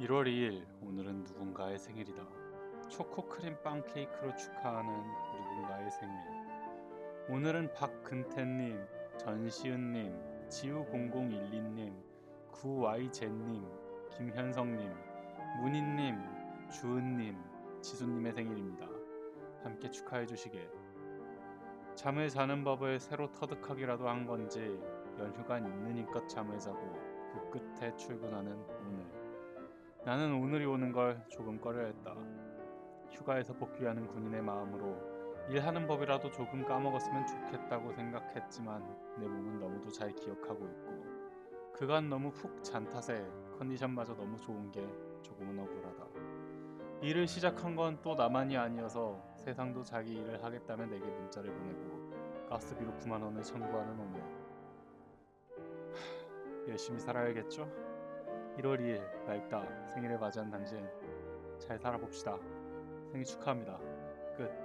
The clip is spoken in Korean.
1월 2일 오늘은 누군가의 생일이다. 초코 크림 빵 케이크로 축하하는 누군가의 생일. 오늘은 박근태님, 전시은님, 지우0012님, 구Y제님, 김현성님, 문희님, 주은님, 지수님의 생일입니다. 함께 축하해 주시게. 잠을 자는 법을 새로 터득하기라도 한 건지 연휴간 있는 힘껏 잠을 자고 그 끝에 출근하는 오늘. 나는 오늘이 오는 걸 조금 꺼려했다. 휴가에서 복귀하는 군인의 마음으로 일하는 법이라도 조금 까먹었으면 좋겠다고 생각했지만 내 몸은 너무도 잘 기억하고 있고 그간 너무 푹 잔 탓에 컨디션마저 너무 좋은 게 조금은 억울하다. 일을 시작한 건 또 나만이 아니어서 세상도 자기 일을 하겠다며 내게 문자를 보내고 가스비로 9만 원을 청구하는 오늘. 하, 열심히 살아야겠죠? 1월 2일 맑다 생일을 맞이한 당신 잘 살아봅시다. 생일 축하합니다. 끝.